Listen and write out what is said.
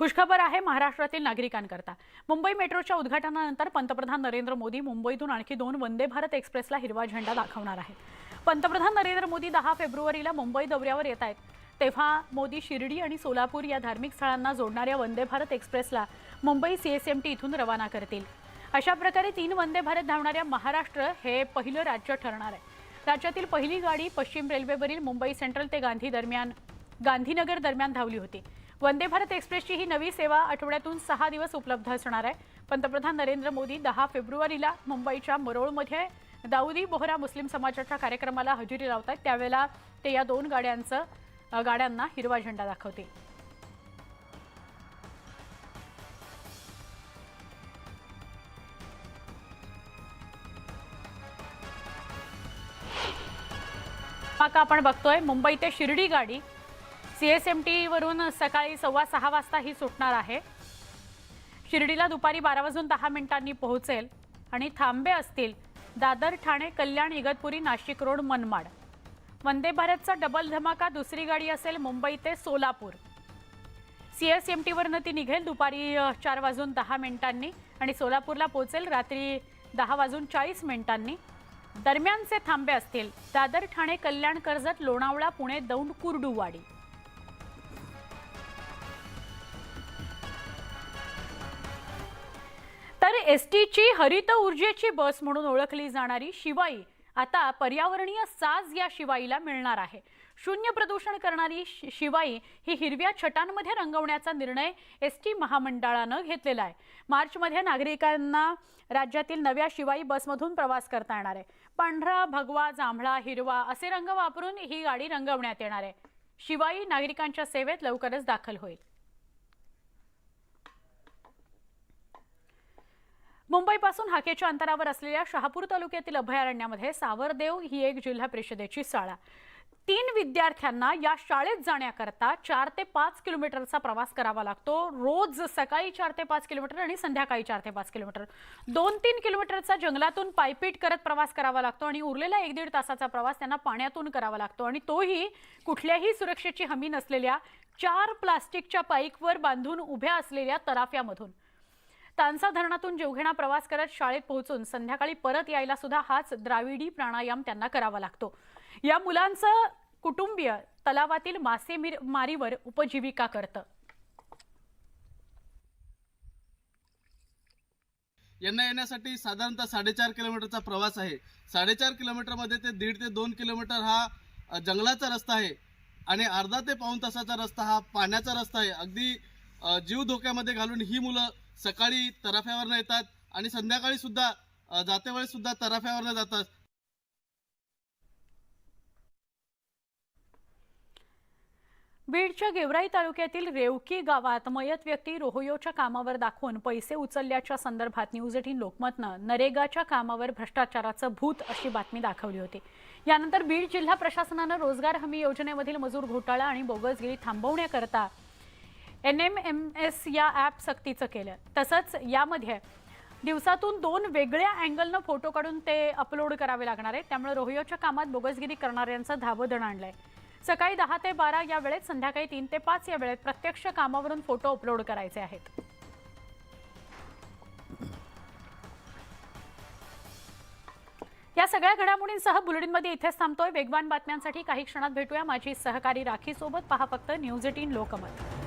खुशखबर आहे महाराष्ट्रातील नागरिकांकरता. मुंबई मेट्रोच्या उद्घाटनानंतर पंतप्रधान नरेंद्र मोदी मुंबईतून आणखी दोन वंदे भारत एक्सप्रेसला हिरवा झेंडा दाखवणार आहेत. पंतप्रधान नरेंद्र मोदी दहा फेब्रुवारीला मुंबई दौऱ्यावर येत आहेत. तेव्हा मोदी शिर्डी आणि सोलापूर या धार्मिक स्थळांना जोडणाऱ्या वंदे भारत एक्सप्रेसला मुंबई सीएसएमटी इथून रवाना करतील. अशा प्रकारे तीन वंदे भारत धावणाऱ्या महाराष्ट्र हे पहिलं राज्य ठरणार आहे. राज्यातील पहिली गाडी पश्चिम रेल्वेवरील मुंबई सेंट्रल ते गांधी दरम्यान गांधीनगर दरम्यान धावली होती. वंदे भारत एक्सप्रेसची ही नवी सेवा आठवड्यातून सहा दिवस उपलब्ध असणार आहे. पंतप्रधान नरेंद्र मोदी दहा फेब्रुवारीला मुंबईच्या मरोळमध्ये दाऊदी बोहरा मुस्लिम समाजाच्या कार्यक्रमाला हजेरी लावत आहेत त्यावेळेला ते या दोन गाड्यांचं गाड्यांना हिरवा झेंडा दाखवतील. आता आपण बघतोय मुंबई ते शिर्डी गाडी. सीएसएमटी वरून सकाळी सव्वा सहा वाजता ही सुटणार आहे. शिर्डीला दुपारी बारा वाजून दहा मिनिटांनी पोहोचेल आणि थांबे असतील दादर ठाणे कल्याण इगतपुरी नाशिक रोड मनमाड. वंदे भारतचा डबल धमाका दुसरी गाडी असेल मुंबई ते सोलापूर. सीएसएमटीवरनं ती निघेल दुपारी चार वाजून दहा मिनिटांनी आणि सोलापूरला पोहोचेल रात्री दहा वाजून चाळीस मिनिटांनी. दरम्यानचे थांबे असतील दादर ठाणे कल्याण कर्जत लोणावळा पुणे दौंड कुर्डुवाडी. तर एस टीची हरित ऊर्जेची बस म्हणून ओळखली जाणारी शिवाई आता पर्यावरणीय साज या शिवाईला मिळणार आहे. शून्य प्रदूषण करणारी शि- शिवाई ही हिरव्या छटांमध्ये रंगवण्याचा निर्णय एस टी महामंडळानं घेतलेला आहे. मार्चमध्ये नागरिकांना राज्यातील नव्या शिवाई बसमधून प्रवास करता येणार आहे. पांढरा भगवा जांभळा हिरवा असे रंग वापरून ही गाडी रंगवण्यात येणार आहे. शिवाई नागरिकांच्या सेवेत लवकरच दाखल होईल. मुंबईपासून हाकेच्या अंतरावर असलेल्या शहापूर तालुक्यातील अभयारण्यामध्ये सावरदेव ही एक जिल्हा परिषदेची शाळा. तीन विद्यार्थ्यांना या शाळेत जाण्याकरता चार ते पाच किलोमीटरचा प्रवास करावा लागतो. रोज सकाळी चार ते पाच किलोमीटर आणि संध्याकाळी चार ते पाच किलोमीटर. दोन तीन किलोमीटरचा जंगलातून पायपीट करत प्रवास करावा लागतो आणि उरलेला एक दीड तासाचा प्रवास त्यांना पाण्यातून करावा लागतो आणि तोही कुठल्याही सुरक्षेची हमी नसलेल्या चार प्लास्टिकच्या पाईकवर बांधून उभ्या असलेल्या तराफ्यामधून. तानसा धरणातून जीवघेणा प्रवास करत शाळेत पोहोचून संध्याकाळी परत यायला सुद्धा हाच द्राविडी प्राणायाम त्यांना करावा लागतो. या मुलांचं कुटुंबीय तलावातील मासेमारीवर उपजीविका करतं. यांना येण्यासाठी साधारणतः साडेचार किलोमीटरचा प्रवास आहे. साडेचार किलोमीटरमध्ये ते दीड ते दोन किलोमीटर हा जंगलाचा रस्ता आहे. आणि अर्धा ते पाऊण तासाचा रस्ता हा पाण्याचा रस्ता आहे. अगदी जीव धोक्यामध्ये घालून ही मुलं सकाळी तराफ्यावरनं येतात आणि संध्याकाळी सुद्धा अ, जातेवेळी सुद्धा तराफ्यावरनं जातात. बीडच्या गेवराई तालुक्यातील रेवकी गावात मयत व्यक्ती रोहयोच्या कामावर दाखवून पैसे उचलल्याच्या संदर्भात न्यूज एटीन लोकमतनं नरेगाच्या कामावर भ्रष्टाचाराचं भूत अशी बातमी दाखवली होती. यानंतर बीड जिल्हा प्रशासनानं रोजगार हमी योजनेमधील मजूर घोटाळा आणि बोगसगिरी थांबवण्याकरता एन एम एम एस या ॲप सक्तीचं केलं तसंच यामध्ये दिवसातून दोन वेगळ्या अँगलनं फोटो काढून ते अपलोड करावे लागणार आहे त्यामुळे रोहियोच्या कामात बोगसगिरी करणाऱ्यांचं धावोधण आणलं आहे सकाळी दहा ते बारा या वेळेत संध्याकाळी तीन ते पाच या वेळेत प्रत्यक्ष कामावरून फोटो अपलोड करायचे आहेत. या सगळ्या घडामोडींसह बुलेटिनमध्ये इथेच थांबतोय. वेगवान बातम्यांसाठी काही क्षणात भेटूया. माझी सहकारी राखीसोबत पहा फक्त न्यूज एटीन लोकमत.